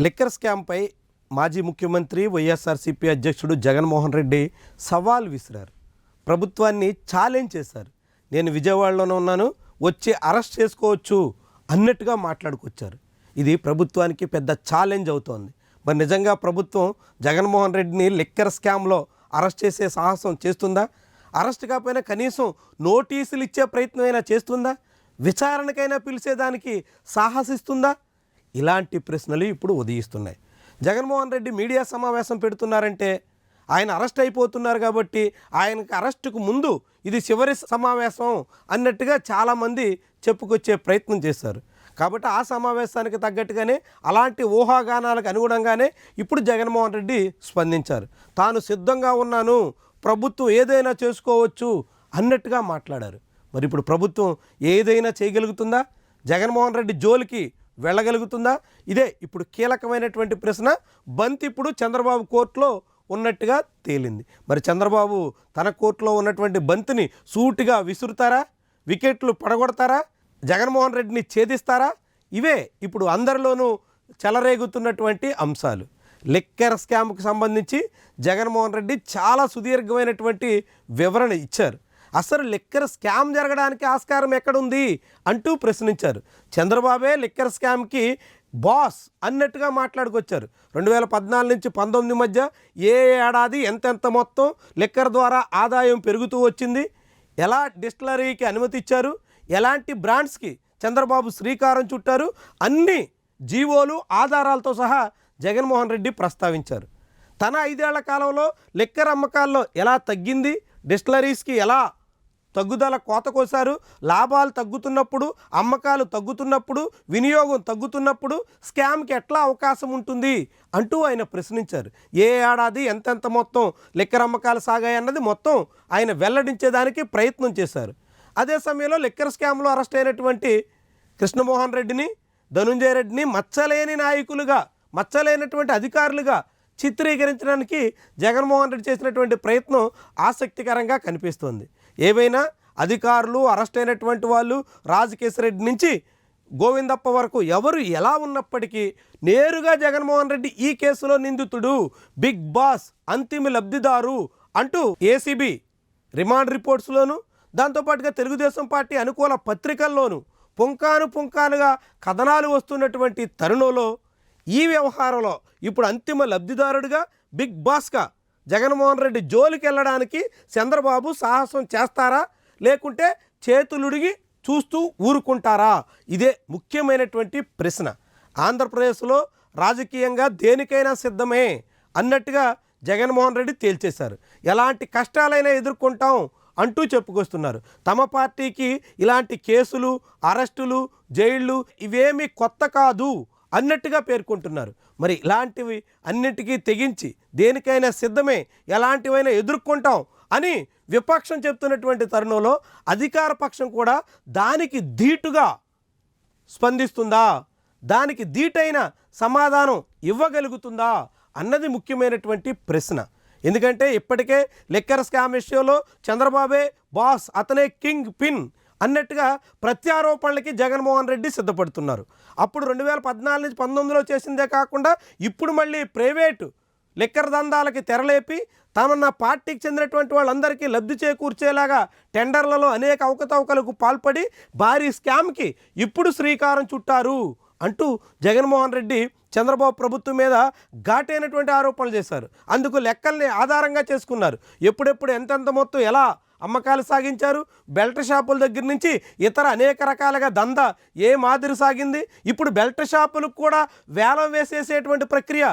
Liquor స్కామ్పై మాజీ ముఖ్యమంత్రి వైఎస్ఆర్సీపీ అధ్యక్షుడు జగన్మోహన్ రెడ్డి సవాల్ విసిరారు. ప్రభుత్వాన్ని ఛాలెంజ్ చేశారు. నేను విజయవాడలోనే ఉన్నాను వచ్చి అరెస్ట్ చేసుకోవచ్చు అన్నట్టుగా మాట్లాడుకొచ్చారు. ఇది ప్రభుత్వానికి పెద్ద ఛాలెంజ్ అవుతోంది. మరి నిజంగా ప్రభుత్వం జగన్మోహన్ రెడ్డిని లిక్కర్ స్కామ్లో అరెస్ట్ చేసే సాహసం చేస్తుందా? అరెస్ట్ కాకపోయినా కనీసం నోటీసులు ఇచ్చే ప్రయత్నం అయినా చేస్తుందా? విచారణకైనా పిలిచేదానికి సాహసిస్తుందా? ఇలాంటి ప్రశ్నలు ఇప్పుడు ఉదయిస్తున్నాయి. జగన్మోహన్ రెడ్డి మీడియా సమావేశం పెడుతున్నారంటే ఆయన అరెస్ట్ అయిపోతున్నారు కాబట్టి ఆయనకు అరెస్టుకు ముందు ఇది చివరి సమావేశం అన్నట్టుగా చాలామంది చెప్పుకొచ్చే ప్రయత్నం చేశారు. కాబట్టి ఆ సమావేశానికి తగ్గట్టుగానే అలాంటి ఊహాగానాలకు అనుగుణంగానే ఇప్పుడు జగన్మోహన్ రెడ్డి స్పందించారు. తాను సిద్ధంగా ఉన్నాను ప్రభుత్వం ఏదైనా చేసుకోవచ్చు అన్నట్టుగా మాట్లాడారు. మరి ఇప్పుడు ప్రభుత్వం ఏదైనా చేయగలుగుతుందా? జగన్మోహన్ రెడ్డి జోలికి వెళ్ళగలుగుతుందా? ఇదే ఇప్పుడు కీలకమైనటువంటి ప్రశ్న. బంతి ఇప్పుడు చంద్రబాబు కోర్టులో ఉన్నట్టుగా తేలింది. మరి చంద్రబాబు తన కోర్టులో ఉన్నటువంటి బంతిని సూటిగా విసురుతారా? వికెట్లు పడగొడతారా? జగన్మోహన్ రెడ్డిని ఛేదిస్తారా? ఇవే ఇప్పుడు అందరిలోనూ చెలరేగుతున్నటువంటి అంశాలు. లిక్కర్ స్కామ్కి సంబంధించి జగన్మోహన్ రెడ్డి చాలా సుదీర్ఘమైనటువంటి వివరణ ఇచ్చారు. అసలు లిక్కర్ స్కామ్ జరగడానికి ఆస్కారం ఎక్కడుంది అంటూ ప్రశ్నించారు. చంద్రబాబే లిక్కర్ స్కామ్కి బాస్ అన్నట్టుగా మాట్లాడుకొచ్చారు. రెండు వేల పద్నాలుగు నుంచి పంతొమ్మిది మధ్య ఏ ఏడాది ఎంతెంత మొత్తం లిక్కర్ ద్వారా ఆదాయం పెరుగుతూ వచ్చింది? ఎలా డిస్టిలరీకి అనుమతి ఇచ్చారు? ఎలాంటి బ్రాండ్స్కి చంద్రబాబు శ్రీకారం చుట్టారు? అన్ని జీవోలు ఆధారాలతో సహా జగన్మోహన్ రెడ్డి ప్రస్తావించారు. తన ఐదేళ్ళ కాలంలో లిక్కర్ అమ్మకాల్లో ఎలా తగ్గింది? డిస్టిలరీస్కి ఎలా తగ్గుదల కోత కోసారు లాభాలు తగ్గుతున్నప్పుడు అమ్మకాలు తగ్గుతున్నప్పుడు వినియోగం తగ్గుతున్నప్పుడు స్కామ్కి ఎట్లా అవకాశం ఉంటుంది అంటూ ఆయన ప్రశ్నించారు. ఏ ఏడాది ఎంతెంత మొత్తం లిక్కర్ అమ్మకాలు సాగాయన్నది మొత్తం ఆయన వెల్లడించేదానికి ప్రయత్నం చేశారు. అదే సమయంలో లిక్కర్ స్కామ్లో అరెస్ట్ అయినటువంటి కృష్ణమోహన్ రెడ్డిని ధనుంజయ రెడ్డిని మచ్చలేని నాయకులుగా మచ్చలేనటువంటి అధికారులుగా చిత్రీకరించడానికి జగన్మోహన్ రెడ్డి చేసినటువంటి ప్రయత్నం ఆసక్తికరంగా కనిపిస్తోంది. ఏవైనా అధికారులు అరెస్ట్ అయినటువంటి వాళ్ళు రాజకేశ్వరెడ్డి నుంచి గోవిందప్ప వరకు ఎవరు ఎలా ఉన్నప్పటికీ నేరుగా జగన్మోహన్ రెడ్డి ఈ కేసులో నిందితుడు బిగ్ బాస్ అంతిమ లబ్ధిదారు అంటూ ఏసీబీ రిమాండ్ రిపోర్ట్స్లోను దాంతోపాటుగా తెలుగుదేశం పార్టీ అనుకూల పత్రికల్లోనూ పుంకాను పుంకానుగా కథనాలు వస్తున్నటువంటి తరుణంలో ఈ వ్యవహారంలో ఇప్పుడు అంతిమ లబ్ధిదారుడిగా బిగ్ బాస్గా జగన్మోహన్ రెడ్డి జోలికి వెళ్ళడానికి చంద్రబాబు సాహసం చేస్తారా? లేకుంటే చేతులుడిగి చూస్తూ ఊరుకుంటారా? ఇదే ముఖ్యమైనటువంటి ప్రశ్న. ఆంధ్రప్రదేశ్లో రాజకీయంగా దేనికైనా సిద్ధమే అన్నట్టుగా జగన్మోహన్ రెడ్డి తేల్చేశారు. ఎలాంటి కష్టాలైనా ఎదుర్కొంటాం అంటూ చెప్పుకొస్తున్నారు. తమ పార్టీకి ఇలాంటి కేసులు అరెస్టులు జైళ్ళు ఇవేమీ కొత్త కాదు. అన్నట్టుగా పేర్కొంటున్నారు. మరి ఇలాంటివి అన్నిటికీ తెగించి దేనికైనా సిద్ధమే ఎలాంటివైనా ఎదుర్కొంటాం అని విపక్షం చెప్తున్నటువంటి తరుణంలో అధికార పక్షం కూడా దానికి ధీటుగా స్పందిస్తుందా? దానికి ధీటైన సమాధానం ఇవ్వగలుగుతుందా? అన్నది ముఖ్యమైనటువంటి ప్రశ్న. ఎందుకంటే ఇప్పటికే లిక్కర్ స్కామ్ విషయంలో చంద్రబాబే బాస్ అతనే కింగ్ పిన్. అన్నట్టుగా ప్రత్యారోపణలకి జగన్మోహన్ రెడ్డి సిద్ధపడుతున్నారు. అప్పుడు రెండు వేల పద్నాలుగు నుంచి పంతొమ్మిదిలో చేసిందే కాకుండా ఇప్పుడు మళ్ళీ ప్రైవేటు లిక్కర్ దందాలకి తెరలేపి తమన్న పార్టీకి చెందినటువంటి వాళ్ళందరికీ లబ్ధి చేకూర్చేలాగా టెండర్లలో అనేక అవకతవకలకు పాల్పడి భారీ స్కామ్కి ఇప్పుడు శ్రీకారం చుట్టారు అంటూ జగన్మోహన్ రెడ్డి చంద్రబాబు ప్రభుత్వం మీద ఘాటైనటువంటి ఆరోపణలు చేశారు. అందుకు లెక్కల్ని ఆధారంగా చేసుకున్నారు. ఎప్పుడెప్పుడు ఎంతెంత మొత్తం ఎలా అమ్మకాలు సాగించారు. బెల్ట్ షాపుల దగ్గర నుంచి ఇతర అనేక రకాలుగా దంద ఏ మాదిరి సాగింది? ఇప్పుడు బెల్ట్ షాపులకు కూడా వేలం వేసేసేటువంటి ప్రక్రియ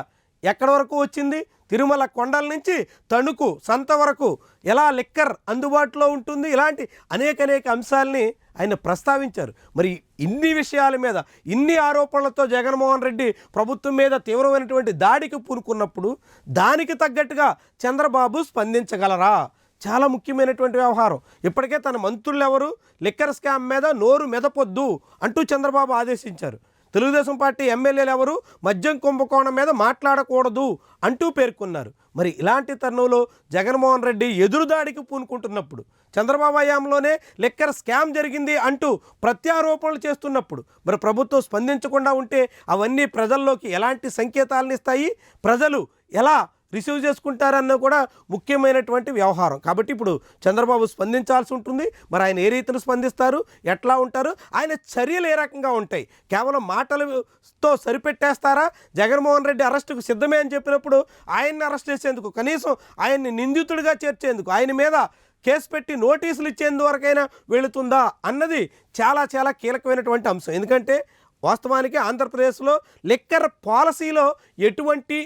ఎక్కడి వరకు వచ్చింది? తిరుమల కొండల నుంచి తణుకు సంత వరకు ఎలా లిక్కర్ అందుబాటులో ఉంటుంది? ఇలాంటి అనేక అనేక అంశాలని ఆయన ప్రస్తావించారు. మరి ఇన్ని విషయాల మీద ఇన్ని ఆరోపణలతో జగన్మోహన్ రెడ్డి ప్రభుత్వం మీద తీవ్రమైనటువంటి దాడికి పూనుకున్నప్పుడు దానికి తగ్గట్టుగా చంద్రబాబు స్పందించగలరా? చాలా ముఖ్యమైనటువంటి వ్యవహారం. ఇప్పటికే తన మంత్రులు ఎవరు లిక్కర్ స్కామ్ మీద నోరు మెదపొద్దు అంటూ చంద్రబాబు ఆదేశించారు. తెలుగుదేశం పార్టీ ఎమ్మెల్యేలు ఎవరు మద్యం కుంభకోణం మీద మాట్లాడకూడదు అంటూ పేర్కొన్నారు. మరి ఇలాంటి తరుణంలో జగన్మోహన్ రెడ్డి ఎదురుదాడికి పూనుకుంటున్నప్పుడు చంద్రబాబు హయాంలోనే లెక్కర్ స్కామ్ జరిగింది అంటూ ప్రత్యారోపణలు చేస్తున్నప్పుడు మరి ప్రభుత్వం స్పందించకుండా ఉంటే అవన్నీ ప్రజల్లోకి ఎలాంటి సంకేతాలను ఇస్తాయి ప్రజలు ఎలా రిసీవ్ చేసుకుంటారన్న కూడా ముఖ్యమైనటువంటి వ్యవహారం. కాబట్టి ఇప్పుడు చంద్రబాబు స్పందించాల్సి ఉంటుంది. మరి ఆయన ఏ రీతిలో స్పందిస్తారు? ఎట్లా ఉంటారు? ఆయన చర్యలు ఏ రకంగా ఉంటాయి? కేవలం మాటలతో సరిపెట్టేస్తారా? జగన్మోహన్ రెడ్డి అరెస్టుకు సిద్ధమే అని చెప్పినప్పుడు ఆయన్ని అరెస్ట్ చేసేందుకు కనీసం ఆయన్ని నిందితుడిగా చేర్చేందుకు ఆయన మీద కేసు పెట్టి నోటీసులు ఇచ్చేందువరకైనా వెళుతుందా అన్నది చాలా చాలా కీలకమైనటువంటి అంశం. ఎందుకంటే వాస్తవానికి ఆంధ్రప్రదేశ్లో లిక్కర్ పాలసీలో ఎటువంటి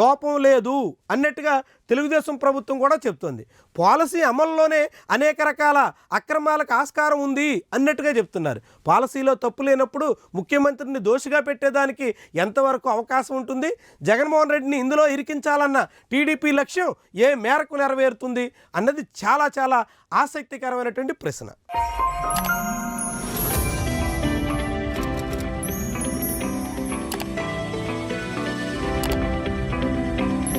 లోపం లేదు అన్నట్టుగా తెలుగుదేశం ప్రభుత్వం కూడా చెప్తుంది. పాలసీ అమల్లోనే అనేక రకాల అక్రమాలకు ఆస్కారం ఉంది అన్నట్టుగా చెప్తున్నారు. పాలసీలో తప్పు లేనప్పుడు ముఖ్యమంత్రిని దోషిగా పెట్టేదానికి ఎంతవరకు అవకాశం ఉంటుంది? జగన్మోహన్ రెడ్డిని ఇందులో ఇరికించాలన్న టీడీపీ లక్ష్యం ఏ మేరకు నెరవేరుతుంది అన్నది చాలా చాలా ఆసక్తికరమైనటువంటి ప్రశ్న.